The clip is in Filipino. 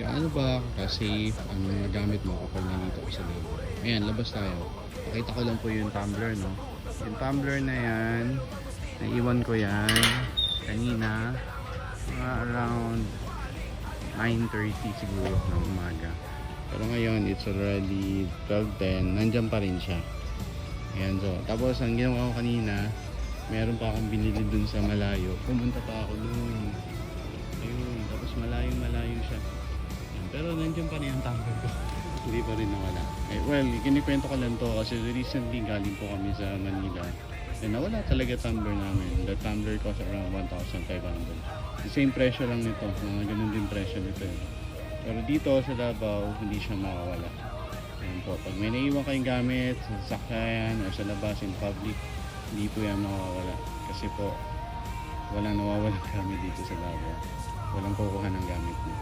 gaano ba ka-safe ang mga gamit mo kapag nandito ka sa loob. Ayan, labas tayo. Pakita ko lang po yung tumbler, no? Yung tumbler na yan, naiwan ko yan kanina, mga around 9.30 siguro ng umaga. Pero ngayon, it's already 12.10. Nandyan pa rin siya. Ayan, so. Tapos, ang ginawa ko kanina, meron pa akong binili dun sa malayo. Pumunta pa ako dun. Ayun. Tapos, malayong malayo siya. Pero nandyan pa rin ang tumbler ko. Hindi pa rin nawala. Eh, well, kinikwento ko lang to kasi recently galing po kami sa Manila. And nawala talaga tumbler namin. The tumbler cost around 1,500. The same presyo lang nito. Mga ganun din presyo nito. eh. Pero dito sa Davao, hindi siya makawala. Ayan po. Pag may naiwan kayong gamit sa sasakyan o sa labas in public, hindi po yan makawala. Kasi po, walang nawawalang gamit dito sa Davao. Walang kukuha ng gamit mo.